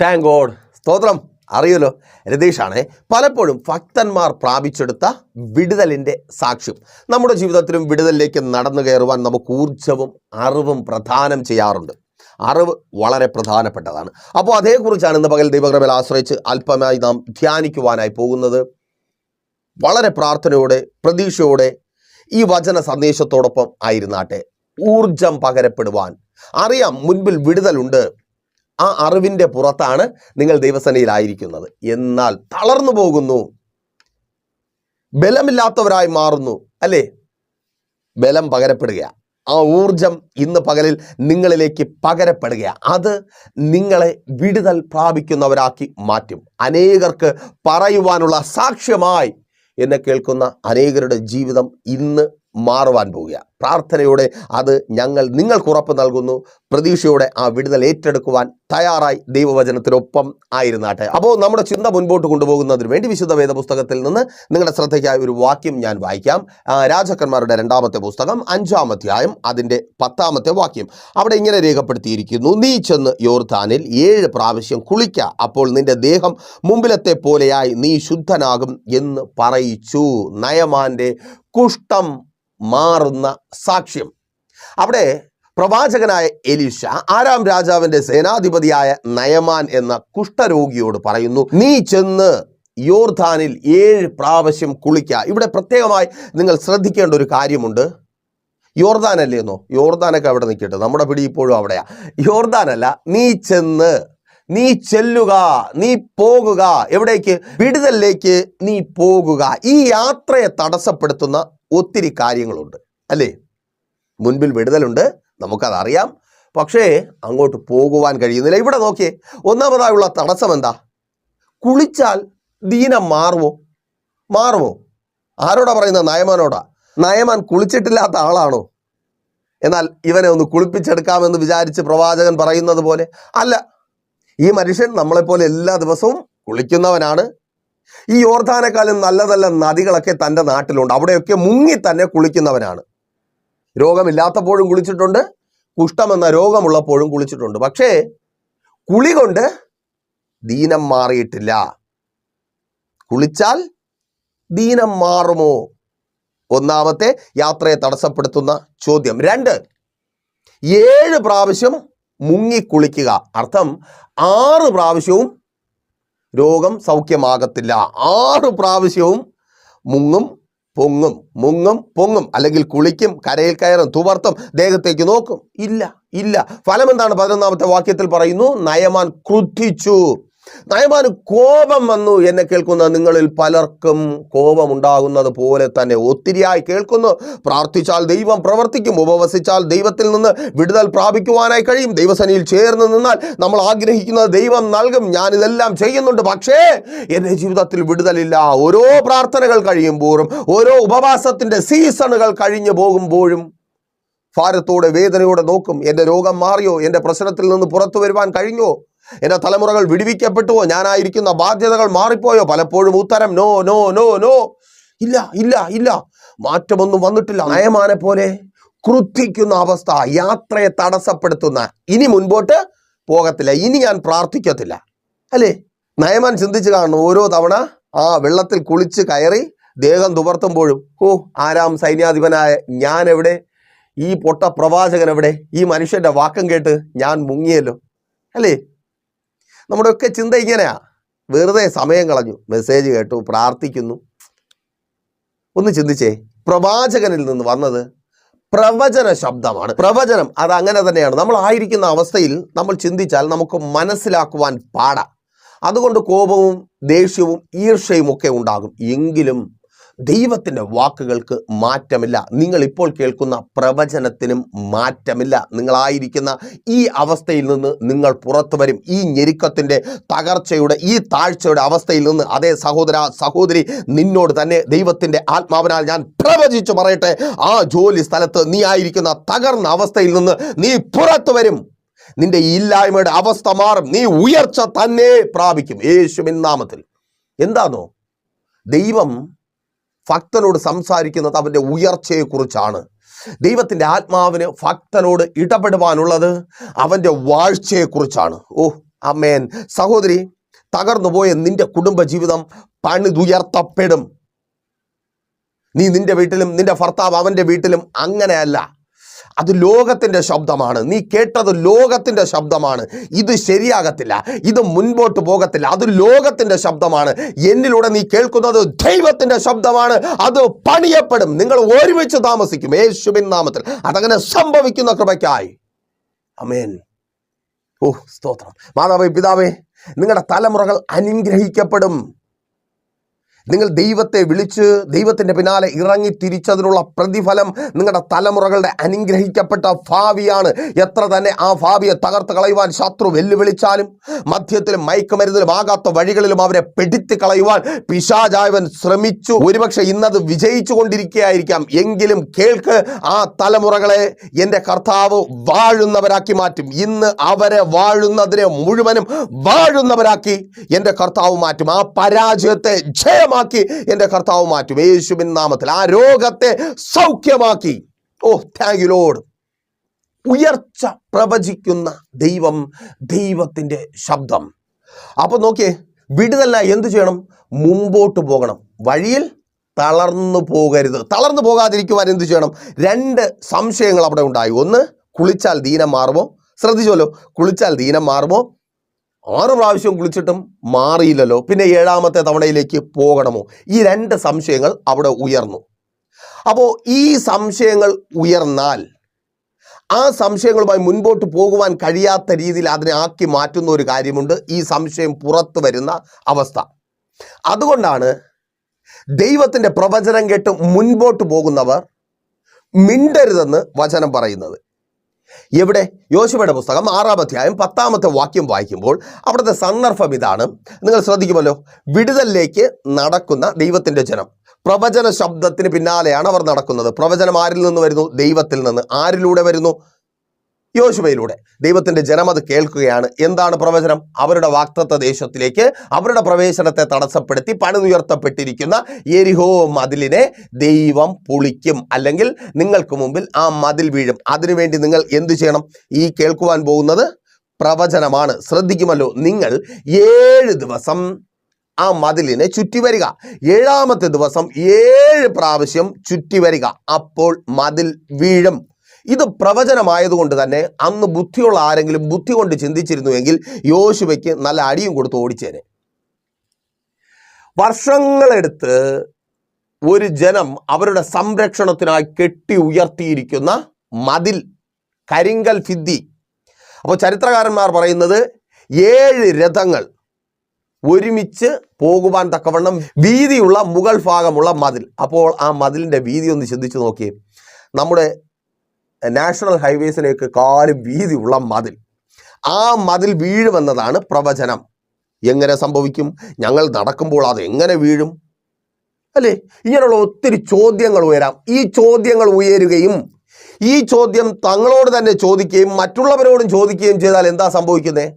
Thank God സ്തോത്രം. അറിയല്ലോ രതീഷാണേ പലപ്പോഴും ഭക്തന്മാർ പ്രാപിച്ചെടുത്ത വിടുതലിന്റെ സാക്ഷ്യം. നമ്മുടെ ജീവിതത്തിലും വിടുതലിലേക്ക് നടന്നു കയറുവാൻ നമുക്ക് ഊർജവും അറിവും പ്രധാനം ചെയ്യാറുണ്ട്. അറിവ് വളരെ പ്രധാനപ്പെട്ടതാണ്. അപ്പോൾ അതേക്കുറിച്ചാണ് ഇന്ന് പകൽ ദൈവകൃപയിൽ ആശ്രയിച്ച് അല്പമായി നാം ധ്യാനിക്കുവാനായി പോകുന്നത്. വളരെ പ്രാർത്ഥനയോടെ പ്രതീക്ഷയോടെ ഈ വചന സന്ദേശത്തോടൊപ്പം ആയിരുന്നാട്ടെ. ഊർജം പകരപ്പെടുവാൻ. അറിയാം മുൻപിൽ വിടുതലുണ്ട്. ആ അറിവിന്റെ പുറത്താണ് നിങ്ങൾ ദൈവസേനയിലായിരിക്കുന്നത് എന്നാൽ തളർന്നു പോകുന്നു. ബലമില്ലാത്തവരായി മാറുന്നു. അല്ലേ? ബലം പകരപ്പെടുക ആ ഊർജം ഇന്ന് പകലിൽ നിങ്ങളിലേക്ക് പകരപ്പെടുക അത് നിങ്ങളെ വിടുതൽ പ്രാപിക്കുന്നവരാക്കി മാറ്റും. അനേകർക്ക് പറയുവാനുള്ള സാക്ഷ്യമായി എന്നെ കേൾക്കുന്ന അനേകരുടെ ജീവിതം ഇന്ന് മാറുവാൻ പോവുക പ്രാർത്ഥനയോടെ അത് ഞങ്ങൾ നിങ്ങൾക്ക് ഉറപ്പ് നൽകുന്നു. പ്രതീക്ഷയോടെ ആ വിടുതൽ ഏറ്റെടുക്കുവാൻ തയ്യാറായി ദൈവവചനത്തിനൊപ്പം ആയിരുന്നാട്ടെ. അപ്പോൾ നമ്മുടെ ചിന്ത മുൻപോട്ട് കൊണ്ടുപോകുന്നതിന് വേണ്ടി വിശുദ്ധ വേദ പുസ്തകത്തിൽ നിന്ന് നിങ്ങളുടെ ശ്രദ്ധയ്ക്കായി ഒരു വാക്യം ഞാൻ വായിക്കാം. രാജാക്കന്മാരുടെ രണ്ടാമത്തെ പുസ്തകം അഞ്ചാം അധ്യായം അതിന്റെ പത്താമത്തെ വാക്യം. അവിടെ ഇങ്ങനെ രേഖപ്പെടുത്തിയിരിക്കുന്നു നീ ചെന്ന് യോർദാനിൽ ഏഴ് പ്രാവശ്യം കുളിക്ക അപ്പോൾ നിന്റെ ദേഹം മുമ്പിലത്തെ പോലെയായി നീ ശുദ്ധനാകും എന്ന് പറയിച്ചു. നയമാന്റെ കുഷ്ഠം മാറുന്ന സാക്ഷ്യം. അവിടെ പ്രവാചകനായ എലീഷ ആരാം രാജാവിന്റെ സേനാധിപതിയായ നയമാൻ എന്ന കുഷ്ഠരോഗിയോട് പറയുന്നു നീ ചെന്ന് യോർധാനിൽ ഏഴ് പ്രാവശ്യം കുളിക്കുക ഇവിടെ പ്രത്യേകമായി നിങ്ങൾ ശ്രദ്ധിക്കേണ്ട ഒരു കാര്യമുണ്ട്. യോർദാൻ അല്ലേന്നോ യോർദാനൊക്കെ അവിടെ നിൽക്കട്ടെ. നമ്മുടെ പിടി ഇപ്പോഴും അവിടെയാ. യോർദാനല്ല നീ ചെന്ന് നീ ചെല്ലുക നീ പോകുക. എവിടേക്ക്? വിടുതലിലേക്ക് നീ പോകുക. ഈ യാത്രയെ തടസ്സപ്പെടുത്തുന്ന ഒത്തിരി കാര്യങ്ങളുണ്ട് അല്ലേ? മുൻപിൽ വിടുതലുണ്ട് നമുക്കതറിയാം. പക്ഷേ അങ്ങോട്ട് പോകുവാൻ കഴിയുന്നില്ല. ഇവിടെ നോക്കിയേ ഒന്നാമതായുള്ള തടസ്സം എന്താ? കുളിച്ചാൽ ദീനം മാറുമോ? മാറുമോ? ആരോടാ പറയുന്ന നയമാനോടാ. നയമാൻ കുളിച്ചിട്ടില്ലാത്ത ആളാണോ? എന്നാൽ ഇവനെ ഒന്ന് കുളിപ്പിച്ചെടുക്കാമെന്ന് വിചാരിച്ച് പ്രവാചകൻ പറയുന്നത് പോലെ അല്ല. ഈ മനുഷ്യൻ നമ്മളെപ്പോലെ എല്ലാ ദിവസവും കുളിക്കുന്നവനാണ്. ഈ യോർധാനക്കാലം നല്ല നല്ല നദികളൊക്കെ തന്റെ നാട്ടിലുണ്ട്. അവിടെയൊക്കെ മുങ്ങി തന്നെ കുളിക്കുന്നവനാണ് രോഗമില്ലാത്തപ്പോഴും കുളിച്ചിട്ടുണ്ട്. കുഷ്ഠമെന്ന രോഗമുള്ളപ്പോഴും കുളിച്ചിട്ടുണ്ട്. പക്ഷേ കുളി കൊണ്ട് ദീനം മാറിയിട്ടില്ല. കുളിച്ചാൽ ദീനം മാറുമോ? ഒന്നാമത്തെ യാത്രയെ തടസ്സപ്പെടുത്തുന്ന ചോദ്യം. രണ്ട് ഏഴ് പ്രാവശ്യം മുങ്ങി കുളിക്കുക. അർത്ഥം ആറ് പ്രാവശ്യവും രോഗം സൗഖ്യമാകത്തില്ല. ആറ് പ്രാവശ്യവും മുങ്ങും പൊങ്ങും മുങ്ങും പൊങ്ങും. അല്ലെങ്കിൽ കുളിക്കും കരയിൽ കയറും തുവർത്തും ദേഹത്തേക്ക് നോക്കും. ഇല്ല ഇല്ല. ഫലം എന്താണ് പതിനൊന്നാമത്തെ വാക്യത്തിൽ പറയുന്നു? നയമാൻ ക്രുദ്ധിച്ചു. നയമാന് കോപം വന്നു എന്നെ കേൾക്കുന്ന നിങ്ങളിൽ പലർക്കും കോപമുണ്ടാകുന്നത് പോലെ തന്നെ ഒത്തിരിയായി കേൾക്കുന്നു. പ്രാർത്ഥിച്ചാൽ ദൈവം പ്രവർത്തിക്കും ഉപവസിച്ചാൽ ദൈവത്തിൽ നിന്ന് വിടുതൽ പ്രാപിക്കുവാനായി കഴിയും. ദൈവസനിയിൽ ചേർന്ന് നിന്നാൽ നമ്മൾ ആഗ്രഹിക്കുന്നത് ദൈവം നൽകും. ഞാൻ ഇതെല്ലാം ചെയ്യുന്നുണ്ട്. പക്ഷേ എന്റെ ജീവിതത്തിൽ വിടുതലില്ല. ഓരോ പ്രാർത്ഥനകൾ കഴിയുമ്പോഴും ഓരോ ഉപവാസത്തിന്റെ സീസണുകൾ കഴിഞ്ഞു പോകുമ്പോഴും ഭാരത്തോടെ വേദനയോടെ നോക്കും. എന്റെ രോഗം മാറിയോ? എന്റെ പ്രശ്നത്തിൽ നിന്ന് പുറത്തു വരുവാൻ കഴിഞ്ഞോ? എന്റെ തലമുറകൾ വിടുവിക്കപ്പെട്ടുവോ? ഞാനായിരിക്കുന്ന ബാധ്യതകൾ മാറിപ്പോയോ? പലപ്പോഴും ഉത്തരം നോ നോ നോ നോ. ഇല്ല ഇല്ല ഇല്ല. മാറ്റമൊന്നും വന്നിട്ടില്ല. നയമാനെ പോലെ ക്രുദ്ധിക്കുന്ന അവസ്ഥ യാത്രയെ തടസ്സപ്പെടുത്തുന്ന ഇനി മുൻപോട്ട് പോകത്തില്ല. ഇനി ഞാൻ പ്രാർത്ഥിക്കത്തില്ല. അല്ലേ? നയമാൻ ചിന്തിച്ച് കാണുന്നു ഓരോ തവണ ആ വെള്ളത്തിൽ കുളിച്ച് കയറി ദേഹം തുവർത്തുമ്പോഴും ഓ ആരാം സൈന്യാധിപനായ ഞാൻ എവിടെ ഈ പൊട്ട പ്രവാചകൻ എവിടെ ഈ മനുഷ്യന്റെ വാക്കം കേട്ട് ഞാൻ മുങ്ങിയല്ലോ. അല്ലേ? നമ്മുടെ ഒക്കെ ചിന്ത ഇങ്ങനെയാ. വെറുതെ സമയം കളഞ്ഞു. മെസ്സേജ് കേട്ടു പ്രാർത്ഥിക്കുന്നു. ഒന്ന് ചിന്തിച്ചേ. പ്രവാചകനിൽ നിന്ന് വന്നത് പ്രവചന ശബ്ദമാണ്. പ്രവചനം അത് അങ്ങനെ തന്നെയാണ്. നമ്മൾ ആയിരിക്കുന്ന അവസ്ഥയിൽ നമ്മൾ ചിന്തിച്ചാൽ നമുക്ക് മനസ്സിലാക്കുവാൻ പാടാം. അതുകൊണ്ട് കോപവും ദേഷ്യവും ഈർഷ്യയും ഒക്കെ ഉണ്ടാകും. എങ്കിലും ദൈവത്തിന്റെ വാക്കുകൾക്ക് മാറ്റമില്ല. നിങ്ങൾ ഇപ്പോൾ കേൾക്കുന്ന പ്രവചനത്തിനും മാറ്റമില്ല. നിങ്ങളായിരിക്കുന്ന ഈ അവസ്ഥയിൽ നിന്ന് നിങ്ങൾ പുറത്തു വരും. ഈ ഞെരുക്കത്തിന്റെ തകർച്ചയുടെ ഈ താഴ്ചയുടെ അവസ്ഥയിൽ നിന്ന് അതേ സഹോദര സഹോദരി നിന്നോട് തന്നെ ദൈവത്തിന്റെ ആത്മാവിനാൽ ഞാൻ പ്രവചിച്ചു പറയട്ടെ. ആ ജോലി സ്ഥലത്ത് നീ ആയിരിക്കുന്ന തകർന്ന അവസ്ഥയിൽ നിന്ന് നീ പുറത്തു വരും. നിന്റെ ഇല്ലായ്മയുടെ അവസ്ഥ മാറും. നീ ഉയർച്ച തന്നെ പ്രാപിക്കും. യേശുവിൻ നാമത്തിൽ. എന്താണോ ദൈവം ഭക്തനോട് സംസാരിക്കുന്നത് അവന്റെ ഉയർച്ചയെക്കുറിച്ചാണ്. ദൈവത്തിന്റെ ആത്മാവിന് ഭക്തനോട് ഇടപെടുവാനുള്ളത് അവന്റെ വാഴ്ചയെക്കുറിച്ചാണ്. ഓ അമ്മേൻ സഹോദരി തകർന്നുപോയ നിന്റെ കുടുംബജീവിതം പണിതുയർത്തപ്പെടും. നീ നിന്റെ വീട്ടിലും നിന്റെ ഭർത്താവ് അവന്റെ വീട്ടിലും അങ്ങനെയല്ല. അത് ലോകത്തിന്റെ ശബ്ദമാണ്. നീ കേട്ടത് ലോകത്തിന്റെ ശബ്ദമാണ്. ഇത് ശരിയാകത്തില്ല. ഇത് മുൻപോട്ട് പോകത്തില്ല. അത് ലോകത്തിന്റെ ശബ്ദമാണ്. എന്നിലൂടെ നീ കേൾക്കുന്നത് ദൈവത്തിന്റെ ശബ്ദമാണ്. അത് പണിയപ്പെടും. നിങ്ങൾ ഒരുമിച്ച് താമസിക്കും. യേശുബിൻ നാമത്തിൽ. അതങ്ങനെ സംഭവിക്കുന്ന കൃപയ്ക്കായി. അമേൻ ഓ സ്തോത്രം. മാതാവേ പിതാവേ നിങ്ങളുടെ തലമുറകൾ അനുഗ്രഹിക്കപ്പെടും. നിങ്ങൾ ദൈവത്തെ വിളിച്ച് ദൈവത്തിന്റെ പിന്നാലെ ഇറങ്ങി തിരിച്ചതിനുള്ള പ്രതിഫലം നിങ്ങളുടെ തലമുറകളുടെ അനുഗ്രഹിക്കപ്പെട്ട ഭാവിയാണ്. എത്ര തന്നെ ആ ഭാവിയെ തകർത്ത് കളയുവാൻ ശത്രു വെല്ലുവിളിച്ചാലും മധ്യത്തിലും മയക്കുമരുന്നിലും ആകാത്ത വഴികളിലും അവരെ പെടുത്തി കളയുവാൻ പിശാചായവൻ ശ്രമിച്ചു. ഒരുപക്ഷെ ഇന്നത് വിജയിച്ചു കൊണ്ടിരിക്കുകയായിരിക്കാം എങ്കിലും കേൾക്ക് ആ തലമുറകളെ എന്റെ കർത്താവ് വാഴുന്നവരാക്കി മാറ്റും. ഇന്ന് അവരെ വാഴുന്നതിനെ മുഴുവനും വാഴുന്നവരാക്കി എന്റെ കർത്താവ് മാറ്റും. ആ പരാജയത്തെ ജയമാക്കി എന്റെ കർത്താവ് മാറ്റും. യേശുവിൻ നാമത്തിൽ ആ രോഗത്തെ സൗഖ്യമാക്കി. ഓ താങ്ക് യു ലോഡ് ഉയർച്ച പ്രവചിക്കുന്ന ദൈവം ദൈവത്തിന്റെ ശബ്ദം. അപ്പൊ നോക്കിയേ വിടുതല്ല എന്തു ചെയ്യണം? മുമ്പോട്ട് പോകണം. വഴിയിൽ തളർന്നു പോകരുത്. തളർന്നു പോകാതിരിക്കുവാൻ എന്തു ചെയ്യണം? രണ്ട് സംശയങ്ങൾ അവിടെ ഉണ്ടായി. ഒന്ന് കുളിച്ചാൽ ദീനം മാറുമോ? ശ്രദ്ധിച്ചോല്ലോ കുളിച്ചാൽ ദീനം മാറുമോ? ആറ് പ്രാവശ്യം കുളിച്ചിട്ടും മാറിയില്ലല്ലോ. പിന്നെ ഏഴാമത്തെ തവണയിലേക്ക് പോകണമോ? ഈ രണ്ട് സംശയങ്ങൾ അവിടെ ഉയർന്നു. അപ്പോൾ ഈ സംശയങ്ങൾ ഉയർന്നാൽ ആ സംശയങ്ങളുമായി മുൻപോട്ട് പോകുവാൻ കഴിയാത്ത രീതിയിൽ അതിനെ ആക്കി മാറ്റുന്ന ഒരു കാര്യമുണ്ട്. ഈ സംശയം പുറത്തു വരുന്ന അവസ്ഥ. അതുകൊണ്ടാണ് ദൈവത്തിന്റെ പ്രവചനം കേട്ട് മുൻപോട്ട് പോകുന്നവർ മിണ്ടരുതെന്ന് വചനം പറയുന്നത്. എവിടെ? യോശുവയുടെ പുസ്തകം ആറാം അധ്യായം പത്താമത്തെ വാക്യം വായിക്കുമ്പോൾ അവിടുത്തെ സന്ദർഭം ഇതാണ്. നിങ്ങൾ ശ്രദ്ധിക്കുമല്ലോ. വിടുതലിലേക്ക് നടക്കുന്ന ദൈവത്തിന്റെ ജനം. പ്രവചന ശബ്ദത്തിന് പിന്നാലെയാണ് അവർ നടക്കുന്നത്. പ്രവചനം ആരിൽ നിന്ന് വരുന്നു? ദൈവത്തിൽ നിന്ന്. ആരിലൂടെ വരുന്നു? യോശുവയിലൂടെ. ദൈവത്തിന്റെ ജനം അത് കേൾക്കുകയാണ്. എന്താണ് പ്രവചനം? അവരുടെ വാക്തത്വ ദേശത്തിലേക്ക് അവരുടെ പ്രവേശനത്തെ തടസ്സപ്പെടുത്തി പണിതുയർത്തപ്പെട്ടിരിക്കുന്ന എരിഹോ മതിലിനെ ദൈവം പൊളിക്കും. അല്ലെങ്കിൽ നിങ്ങൾക്ക് മുമ്പിൽ ആ മതിൽ വീഴും. അതിനുവേണ്ടി നിങ്ങൾ എന്തു ചെയ്യണം? ഈ കേൾക്കുവാൻ പോകുന്നത് പ്രവചനമാണ്. ശ്രദ്ധിക്കുമല്ലോ നിങ്ങൾ ഏഴ് ദിവസം ആ മതിലിനെ ചുറ്റി വരിക ഏഴാമത്തെ ദിവസം ഏഴ് പ്രാവശ്യം ചുറ്റി വരിക അപ്പോൾ മതിൽ വീഴും. ഇത് പ്രവചനമായതുകൊണ്ട് തന്നെ അന്ന് ബുദ്ധിയുള്ള ആരെങ്കിലും ബുദ്ധി കൊണ്ട് ചിന്തിച്ചിരുന്നുവെങ്കിൽ യോശുവയ്ക്ക് നല്ല അടിയും കൊടുത്ത് ഓടിച്ചേനെ. വർഷങ്ങളെടുത്ത് ഒരു ജനം അവരുടെ സംരക്ഷണത്തിനായി കെട്ടി ഉയർത്തിയിരിക്കുന്ന മതിൽ കരിങ്കൽ ഫിദ്ദി അപ്പോൾ ചരിത്രകാരന്മാർ പറയുന്നത് ഏഴ് രഥങ്ങൾ ഒരുമിച്ച് പോകുവാൻ തക്കവണ്ണം വീതിയുള്ള മുകൾ ഭാഗമുള്ള മതിൽ. അപ്പോൾ ആ മതിലിന്റെ വീതി ഒന്ന് ചിന്തിച്ചു നോക്കിയേ. നമ്മുടെ നാഷണൽ ഹൈവേസിലേക്ക് കാലും വീതിയുള്ള മതിൽ. ആ മതിൽ വീഴുമെന്നതാണ് പ്രവചനം. എങ്ങനെ സംഭവിക്കും? ഞങ്ങൾ നടക്കുമ്പോൾ അത് എങ്ങനെ വീഴും? അല്ലേ? ഇങ്ങനെയുള്ള ഒത്തിരി ചോദ്യങ്ങൾ ഉയരാം. ഈ ചോദ്യങ്ങൾ ഉയരുകയും ഈ ചോദ്യം തങ്ങളോട് തന്നെ ചോദിക്കുകയും മറ്റുള്ളവരോടും ചോദിക്കുകയും ചെയ്താൽ എന്താ സംഭവിക്കുന്നത്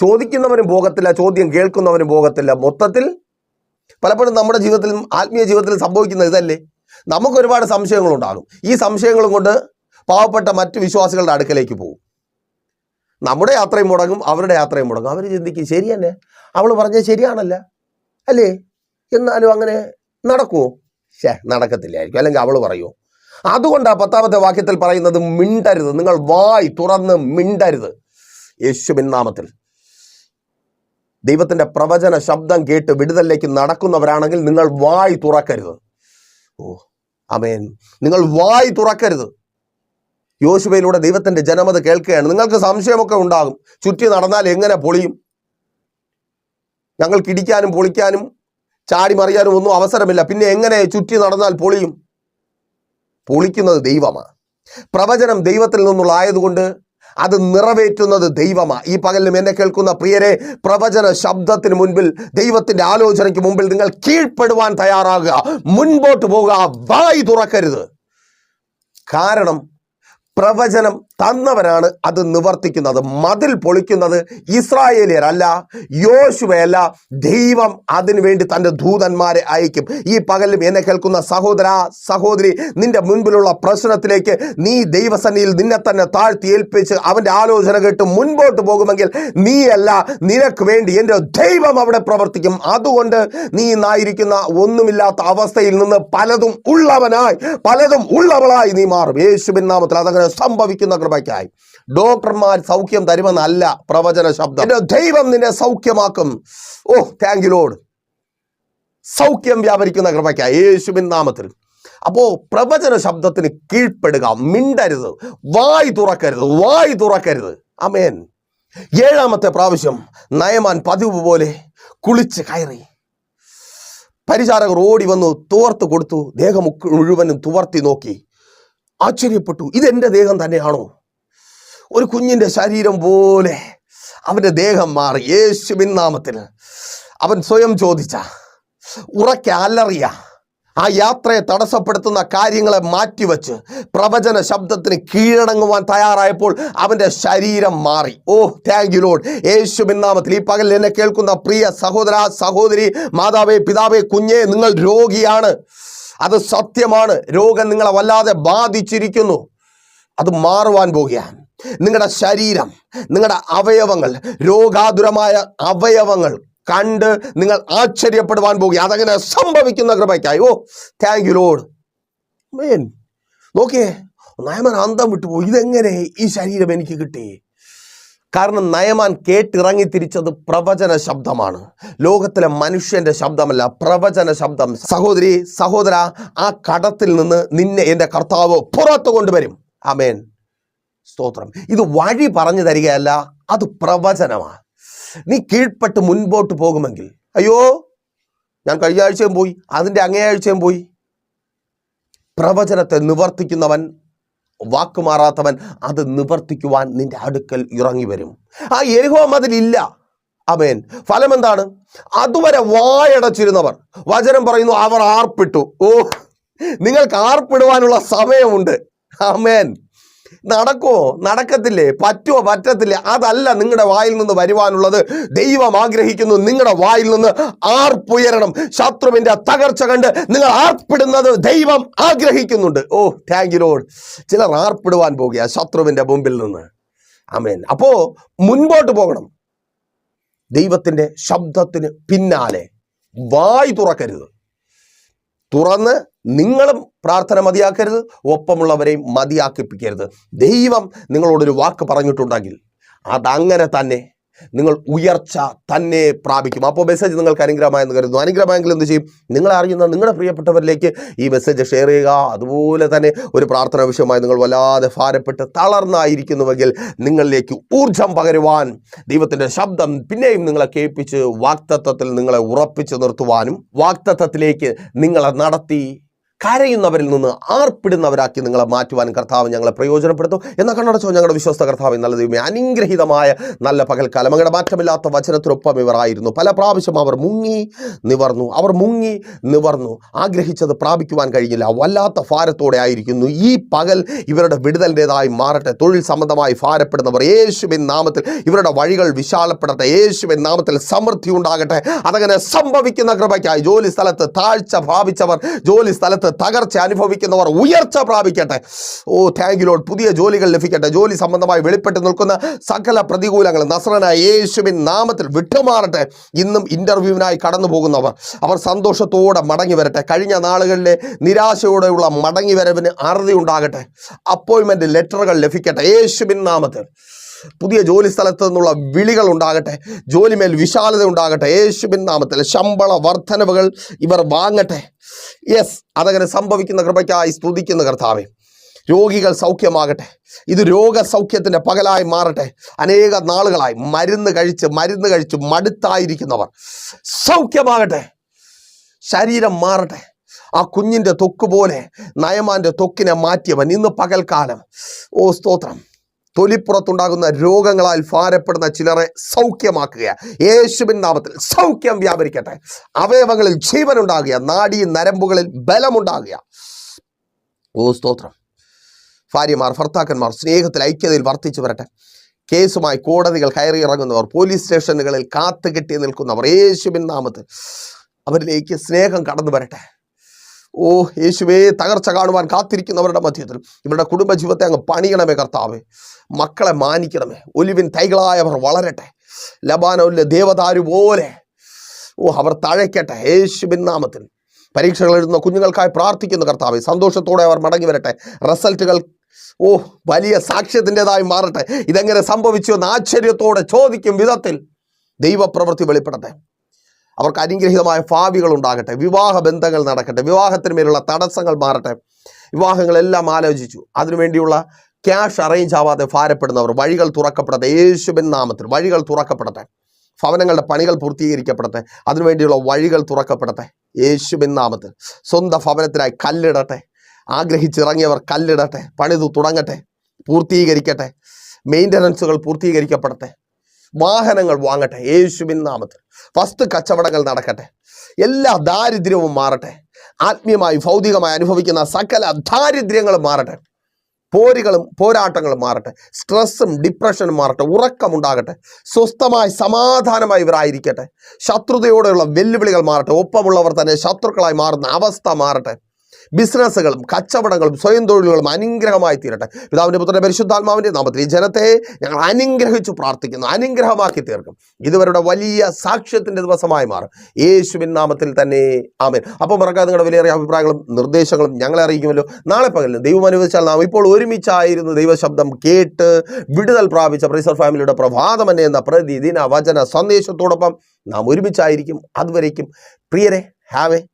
ചോദിക്കുന്നവനും പോകത്തില്ല ചോദ്യം കേൾക്കുന്നവനും പോകത്തില്ല. മൊത്തത്തിൽ പലപ്പോഴും നമ്മുടെ ജീവിതത്തിലും ആത്മീയ ജീവിതത്തിലും സംഭവിക്കുന്ന ഇതല്ലേ? നമുക്ക് ഒരുപാട് സംശയങ്ങളുണ്ടാകും. ഈ സംശയങ്ങളും കൊണ്ട് പാവപ്പെട്ട മറ്റ് വിശ്വാസികളുടെ അടുക്കലേക്ക് പോകും. നമ്മുടെ യാത്രയും മുടങ്ങും അവരുടെ യാത്രയും മുടങ്ങും. അവർ ചിന്തിക്കും ശരി തന്നെ അവൾ പറഞ്ഞത് ശരിയാണല്ല? അല്ലേ? എന്നാലും അങ്ങനെ നടക്കുമോ ശേ നടക്കത്തില്ലായിരിക്കും. അല്ലെങ്കിൽ അവൾ പറയുമോ അതുകൊണ്ടാണ് പത്താമത്തെ വാക്യത്തിൽ പറയുന്നത് മിണ്ടരുത്. നിങ്ങൾ വായി തുറന്ന് മിണ്ടരുത്. യേശുവിൻ നാമത്തിൽ. ദൈവത്തിന്റെ പ്രവചന ശബ്ദം കേട്ട് വിടുതലിലേക്ക് നടക്കുന്നവരാണെങ്കിൽ നിങ്ങൾ വായി തുറക്കരുത്. ഓ അമേൻ നിങ്ങൾ വായി തുറക്കരുത്. യോശുവയിലൂടെ ദൈവത്തിന്റെ ജനമത് കേൾക്കുകയാണ്. നിങ്ങൾക്ക് സംശയമൊക്കെ ഉണ്ടാകും. ചുറ്റി നടന്നാൽ എങ്ങനെ പൊളിയും? ഞങ്ങൾക്ക് ഇടിക്കാനും പൊളിക്കാനും ചാടി മറിയാനും ഒന്നും അവസരമില്ല. പിന്നെ എങ്ങനെ ചുറ്റി നടന്നാൽ പൊളിയും? പൊളിക്കുന്നത് ദൈവമാണ്. പ്രവചനം ദൈവത്തിൽ നിന്നുള്ള ആയതുകൊണ്ട് അത് നിറവേറ്റുന്നത് ദൈവമാ. ഈ പകലിലും എന്നെ കേൾക്കുന്ന പ്രിയരെ പ്രവചന ശബ്ദത്തിന് മുൻപിൽ ദൈവത്തിന്റെ ആലോചനയ്ക്ക് മുമ്പിൽ നിങ്ങൾ കീഴ്പ്പെടുവാൻ തയ്യാറാകുക. മുൻപോട്ട് പോവുക വായി തുറക്കരുത്. കാരണം പ്രവചനം തന്നവനാണ് അത് നിവർത്തിക്കുന്നത് മതിൽ പൊളിക്കുന്നത് ഇസ്രായേലിയരല്ല യോശുവയല്ല. ദൈവം അതിനുവേണ്ടി തന്റെ ദൂതന്മാരെ അയക്കും. ഈ പകലും എന്നെ കേൾക്കുന്ന സഹോദര സഹോദരി നിന്റെ മുൻപിലുള്ള പ്രശ്നത്തിലേക്ക് നീ ദൈവസന്നിയിൽ നിന്നെ തന്നെ താഴ്ത്തി ഏൽപ്പിച്ച് അവന്റെ ആലോചന കേട്ട് മുൻപോട്ട് പോകുമെങ്കിൽ നീയല്ല നിനക്ക് വേണ്ടി എന്റെ ദൈവം അവിടെ പ്രവർത്തിക്കും. അതുകൊണ്ട് നീ ഇന്നായിരിക്കുന്ന ഒന്നുമില്ലാത്ത അവസ്ഥയിൽ നിന്ന് പലതും ഉള്ളവനായി പലതും ഉള്ളവളായി നീ മാറും. യേശുവിൻ നാമത്തിൽ അതങ്ങനെ സംഭവിക്കുന്ന കൃപയ്ക്കായി. ഡോക്ടർമാർ സൗഖ്യം തരുമെന്നല്ല പ്രവചന ശബ്ദം. ദൈവം നിന്നെ സൗഖ്യമാക്കും. ഓ താങ്ക് യു ലോഡ് സൗഖ്യം വ്യാപരിക്കുന്ന കൃപയ്ക്കായി. യേശുവിൻ നാമത്തിൽ. അപ്പോ പ്രവചന ശബ്ദത്തിന് കീഴ്പ്പെടുക മിണ്ടരുത് വായി തുറക്കരുത് വായി തുറക്കരുത്. അമേൻ ഏഴാമത്തെ പ്രാവശ്യം നയമാൻ പതിവ് പോലെ കുളിച്ച് കയറി. പരിചാരകർ ഓടി വന്നു തുവർത്ത് കൊടുത്തു. ദേഹം മുഴുവനും തുവർത്തി നോക്കി. ആശ്ചര്യപ്പെട്ടു. ഇതെന്റെ ദേഹം തന്നെയാണോ? ഒരു കുഞ്ഞിന്റെ ശരീരം പോലെ അവന്റെ ദേഹം മാറി. യേശുവിൻ നാമത്തിൽ അവൻ സ്വയം ചോദിച്ച ഉറക്കെ അലറിയ. ആ യാത്രയെ തടസ്സപ്പെടുത്തുന്ന കാര്യങ്ങളെ മാറ്റിവെച്ച് പ്രവചന ശബ്ദത്തിന് കീഴടങ്ങുവാൻ തയ്യാറായപ്പോൾ അവന്റെ ശരീരം മാറി. ഓ താങ്ക് യു ലോഡ് യേശുവിൻ നാമത്തിൽ ഈ പകൽ എന്നെ കേൾക്കുന്ന പ്രിയ സഹോദര സഹോദരി മാതാവേ പിതാവേ കുഞ്ഞേ നിങ്ങൾ രോഗിയാണ്. അത് സത്യമാണ്. രോഗം നിങ്ങളെ വല്ലാതെ ബാധിച്ചിരിക്കുന്നു. അത് മാറുവാൻ പോകുകയാണ് നിങ്ങളുടെ ശരീരം നിങ്ങളുടെ അവയവങ്ങൾ രോഗാതുരമായ അവയവങ്ങൾ കണ്ട് നിങ്ങൾ ആശ്ചര്യപ്പെടുവാൻ പോകുക അതങ്ങനെ സംഭവിക്കുന്ന കൃപയ്ക്കായി. ഓ താങ്ക് യു ലോഡ് മേൻ നോക്കിയേ നയമൻ അന്തം വിട്ടുപോയി. ഇതെങ്ങനെ ഈ ശരീരം എനിക്ക് കിട്ടി? കാരണം നയമാൻ കേട്ടിറങ്ങി തിരിച്ചത് പ്രവചന ശബ്ദമാണ്. ലോകത്തിലെ മനുഷ്യന്റെ ശബ്ദമല്ല പ്രവചന ശബ്ദം. സഹോദരി സഹോദര ആ കടത്തിൽ നിന്ന് നിന്നെ എന്റെ കർത്താവ് പുറത്തു കൊണ്ടുവരും. അമേൻ സ്തോത്രം. ഇത് വഴി പറഞ്ഞു തരികയല്ല അത് പ്രവചനമാണ് നീ കീഴ്പ്പെട്ട് മുൻപോട്ട് പോകുമെങ്കിൽ. അയ്യോ ഞാൻ കഴിഞ്ഞ ആഴ്ചയും പോയി അതിന്റെ അങ്ങേ ആഴ്ചയും പോയി. പ്രവചനത്തെ നിവർത്തിക്കുന്നവൻ വാക്കുമാറാത്തവൻ അത് നിവർത്തിക്കുവാൻ നിന്റെ അടുക്കൽ ഇറങ്ങി വരും ആ എരിഹോ മതിലില്ല. അമേൻ ഫലം എന്താണ് അതുവരെ വായടച്ചിരുന്നവർ. വചനം പറയുന്നു അവർ ആർപ്പിട്ടു. ഓ നിങ്ങൾക്ക് ആർപ്പിടുവാനുള്ള സമയമുണ്ട്. അമേൻ നടക്കുമോ നടക്കത്തില്ലേ? പറ്റുമോ പറ്റത്തില്ലേ? അതല്ല നിങ്ങളുടെ വായിൽ നിന്ന് വരുവാനുള്ളത്. ദൈവം ആഗ്രഹിക്കുന്നു നിങ്ങളുടെ വായിൽ നിന്ന് ആർപ്പുയരണം. ശത്രുവിന്റെ തകർച്ച കണ്ട് നിങ്ങൾ ആർപ്പിടുന്നത് ദൈവം ആഗ്രഹിക്കുന്നുണ്ട്. ഓ താങ്ക് യു ലോഡ് ചിലർ ആർപ്പിടുവാൻ പോകുക ശത്രുവിന്റെ മുമ്പിൽ നിന്ന്. അമേൻ അപ്പോ മുൻപോട്ട് പോകണം. ദൈവത്തിന്റെ ശബ്ദത്തിന് പിന്നാലെ വായി തുറക്കരുത്. തുറന്ന് നിങ്ങളും പ്രാർത്ഥന മതിയാക്കരുത് ഒപ്പമുള്ളവരെയും മതിയാക്കിപ്പിക്കരുത്. ദൈവം നിങ്ങളോടൊരു വാക്ക് പറഞ്ഞിട്ടുണ്ടെങ്കിൽ അതങ്ങനെ തന്നെ നിങ്ങൾ ഉയർച്ച തന്നെ പ്രാപിക്കും. അപ്പോൾ മെസ്സേജ് നിങ്ങൾക്ക് അനുഗ്രഹമായെന്ന് കരുതുന്നു. അനുഗ്രഹമായെങ്കിൽ എന്ത് ചെയ്യും? നിങ്ങൾ അറിയുന്ന നിങ്ങളുടെ പ്രിയപ്പെട്ടവരിലേക്ക് ഈ മെസ്സേജ് ഷെയർ ചെയ്യുക. അതുപോലെ തന്നെ ഒരു പ്രാർത്ഥന വിഷയമായി നിങ്ങൾ വല്ലാതെ ഭാരപ്പെട്ട് തളർന്നായിരിക്കുന്നുവെങ്കിൽ നിങ്ങളിലേക്ക് ഊർജം പകരുവാൻ ദൈവത്തിന്റെ ശബ്ദം പിന്നെയും നിങ്ങളെ കേൾപ്പിച്ച് വാക്തത്വത്തിൽ നിങ്ങളെ ഉറപ്പിച്ച് നിർത്തുവാനും വാക്തത്വത്തിലേക്ക് നിങ്ങളെ നടത്തി കരയുന്നവരിൽ നിന്ന് ആർപ്പിടുന്നവരാക്കി നിങ്ങളെ മാറ്റുവാൻ കർത്താവ് ഞങ്ങളെ പ്രയോജനപ്പെടുത്തും. എന്ന കണ്ണടച്ചോ ഞങ്ങളുടെ വിശ്വസ്ത കർത്താവ് നല്ല ദൈവമേ അനുഗ്രഹീതമായ നല്ല പകൽക്കാലം. അങ്ങയുടെ മാറ്റമില്ലാത്ത വചനത്തിനൊപ്പം ഇവരായിരുന്നു പല പ്രാവശ്യം അവർ മുങ്ങി നിവർന്നു. അവർ മുങ്ങി നിവർന്നു. ആഗ്രഹിച്ചത് പ്രാപിക്കുവാൻ കഴിഞ്ഞില്ല. വല്ലാത്ത ഭാരത്തോടെ ആയിരിക്കുന്നു. ഈ പകൽ ഇവരുടെ വിടുതലിന്റെതായി മാറട്ടെ. തൊഴിൽ സംബന്ധമായി ഭാരപ്പെടുന്നവർ യേശുവിൻ നാമത്തിൽ ഇവരുടെ വഴികൾ വിശാലപ്പെടട്ടെ. യേശുവിൻ നാമത്തിൽ സമൃദ്ധി ഉണ്ടാകട്ടെ. അതങ്ങനെ സംഭവിക്കുന്ന കൃപയ്ക്കായി ജോലി സ്ഥലത്ത് താഴ്ച ഭാവിച്ചവർ ജോലി സ്ഥലത്ത് തകർച്ച അനുഭവിക്കുന്നവർ ഉയർച്ച പ്രാപിക്കട്ടെ. ഓ താങ്ക് ലോഡ് പുതിയ ജോലികൾ ലഭിക്കട്ടെ. ജോലി സംബന്ധമായി വെളിപ്പെട്ട് നിൽക്കുന്ന സകല പ്രതികൂലങ്ങൾ നസ്രനായ യേശുവിൻ നാമത്തിൽ വിട്ടുമാറട്ടെ. ഇന്നും ഇന്റർവ്യൂവിനായി കടന്നു പോകുന്നവർ അവർ സന്തോഷത്തോടെ മടങ്ങി വരട്ടെ. കഴിഞ്ഞ നാളുകളിലെ നിരാശയോടെയുള്ള മടങ്ങി വരവിന് അറുതി ഉണ്ടാകട്ടെ. അപ്പോയിൻമെന്റ് ലെറ്ററുകൾ ലഭിക്കട്ടെ. യേശുവിൻ നാമത്തിൽ. പുതിയ ജോലി സ്ഥലത്ത് നിന്നുള്ള വിളികൾ ഉണ്ടാകട്ടെ ജോലിമേൽ വിശാലത ഉണ്ടാകട്ടെ യേശുബിൻ നാമത്തിൽ ശമ്പള വർധനവുകൾ ഇവർ വാങ്ങട്ടെ. യെസ് അതങ്ങനെ സംഭവിക്കുന്ന കൃപയ്ക്കായി സ്തുതിക്കുന്ന കർത്താവെ രോഗികൾ സൗഖ്യമാകട്ടെ ഇത് രോഗസൗഖ്യത്തിന്റെ പകലായി മാറട്ടെ. അനേക നാളുകളായി മരുന്ന് കഴിച്ച് മരുന്ന് കഴിച്ച് മടുത്തായിരിക്കുന്നവർ സൗഖ്യമാകട്ടെ ശരീരം മാറട്ടെ. ആ കുഞ്ഞിന്റെ തൊക്ക് പോലെ നയമാന്റെ തൊക്കിനെ മാറ്റിയവൻ ഇന്ന് പകൽക്കാലം. ഓ സ്തോത്രം. തൊലിപ്പുറത്തുണ്ടാകുന്ന രോഗങ്ങളാൽ ഭാരപ്പെടുന്ന ചിലരെ സൗഖ്യമാക്കുക. യേശുവിൻ നാമത്തിൽ സൗഖ്യം വ്യാപരിക്കട്ടെ. അവയവങ്ങളിൽ ജീവൻ ജീവനുണ്ടാകുക നാഡീ നരമ്പുകളിൽ ബലമുണ്ടാകുക. ഓ സ്തോത്രം. ഭാര്യമാർ ഭർത്താക്കന്മാർ സ്നേഹത്തിൽ ഐക്യതയിൽ വർത്തിച്ചു വരട്ടെ. കേസുമായി കോടതികൾ കയറി ഇറങ്ങുന്നവർ പോലീസ് സ്റ്റേഷനുകളിൽ കാത്തുകെട്ടി നിൽക്കുന്നവർ യേശുവിൻ നാമത്തിൽ അവരിലേക്ക് സ്നേഹം കടന്നു വരട്ടെ. ഓ യേശുവേ തകർച്ച കാണുവാൻ കാത്തിരിക്കുന്നവരുടെ മധ്യത്തിൽ ഇവരുടെ കുടുംബജീവിതത്തെ അങ്ങ് പണിയണമേ കർത്താവേ. മക്കളെ മാനിക്കണമേ. ഒലിവിൻ തൈകളായവർ വളരട്ടെ. ലബാനോല്ല ദേവതാരു പോലെ. ഓ അവർ തഴയ്ക്കട്ടെ. യേശുവിൻ നാമത്തിൽ. പരീക്ഷകൾ എഴുതുന്ന കുഞ്ഞുങ്ങൾക്കായി പ്രാർത്ഥിക്കുന്നു കർത്താവേ. സന്തോഷത്തോടെ അവർ മടങ്ങി വരട്ടെ. റിസൾട്ടുകൾ ഓ വലിയ സാക്ഷ്യത്തിന്റെതായി മാറട്ടെ. ഇതെങ്ങനെ സംഭവിച്ചു എന്ന് ആശ്ചര്യത്തോടെ ചോദിക്കും വിധത്തിൽ ദൈവപ്രവൃത്തി വെളിപ്പെടട്ടെ. അവർക്ക് അനുഗ്രഹീതമായ ഭാവികൾ ഉണ്ടാകട്ടെ വിവാഹ ബന്ധങ്ങൾ നടക്കട്ടെ വിവാഹത്തിന് മേലുള്ള തടസ്സങ്ങൾ മാറട്ടെ. വിവാഹങ്ങളെല്ലാം ആലോചിച്ചു. അതിനുവേണ്ടിയുള്ള ക്യാഷ് അറേഞ്ച് ആവാതെ ഭാരപ്പെടുന്നവർ വഴികൾ തുറക്കപ്പെടട്ടെ യേശുബൻ നാമത്തിൽ വഴികൾ തുറക്കപ്പെടട്ടെ ഭവനങ്ങളുടെ പണികൾ പൂർത്തീകരിക്കപ്പെടട്ടെ അതിനുവേണ്ടിയുള്ള വഴികൾ തുറക്കപ്പെടട്ടെ യേശുബൻ നാമത്തിൽ. സ്വന്തം ഭവനത്തിനായി കല്ലിടട്ടെ ആഗ്രഹിച്ചിറങ്ങിയവർ കല്ലിടട്ടെ പണിതു തുടങ്ങട്ടെ പൂർത്തീകരിക്കട്ടെ മെയിന്റനൻസുകൾ പൂർത്തീകരിക്കപ്പെടട്ടെ. വാഹനങ്ങൾ വാങ്ങട്ടെ യേശുവിൻ നാമത്തിൽ. വസ്തു കച്ചവടങ്ങൾ നടക്കട്ടെ. എല്ലാ ദാരിദ്ര്യവും മാറട്ടെ. ആത്മീയമായി ഭൗതികമായി അനുഭവിക്കുന്ന സകല ദാരിദ്ര്യങ്ങളും മാറട്ടെ. പോരികളും പോരാട്ടങ്ങളും മാറട്ടെ. സ്ട്രെസ്സും ഡിപ്രഷനും മാറട്ടെ. ഉറക്കമുണ്ടാകട്ടെ. സ്വസ്ഥമായി സമാധാനമായി ഇവരായിരിക്കട്ടെ. ശത്രുതയോടെയുള്ള വെല്ലുവിളികൾ മാറട്ടെ. ഒപ്പമുള്ളവർ തന്നെ ശത്രുക്കളായി മാറുന്ന അവസ്ഥ മാറട്ടെ. ബിസിനസ്സുകളും കച്ചവടങ്ങളും സ്വയം തൊഴിലുകളും അനുഗ്രഹമായി തീരട്ടെ. പിതാവിന്റെ പുത്രന്റെ പരിശുദ്ധാത്മാവിന്റെ നാമത്തിൽ ഈ ജനത്തെ ഞങ്ങൾ അനുഗ്രഹിച്ചു പ്രാർത്ഥിക്കുന്നു. അനുഗ്രഹമാക്കി തീർക്കും. ഇതുവരുടെ വലിയ സാക്ഷ്യത്തിന്റെ ദിവസമായി മാറും. യേശുവിൻ നാമത്തിൽ തന്നെ. ആമേൻ. അപ്പോൾ മറക്കാതെ നിങ്ങളുടെ വിലയേറിയ അഭിപ്രായങ്ങളും നിർദ്ദേശങ്ങളും ഞങ്ങളെ അറിയിക്കുമല്ലോ. നാളെ പകലിന് ദൈവം അനുവദിച്ചാൽ നാം ഇപ്പോൾ ഒരുമിച്ചായിരുന്നു ദൈവശബ്ദം കേട്ട് വിടുതൽ പ്രാപിച്ച പ്രൈസർ ഫാമിലിയുടെ പ്രഭാതമന്നെ എന്ന പ്രതിദിന വചന സന്ദേശത്തോടൊപ്പം നാം ഒരുമിച്ചായിരിക്കും. അതുവരേക്കും. പ്രിയരെ have a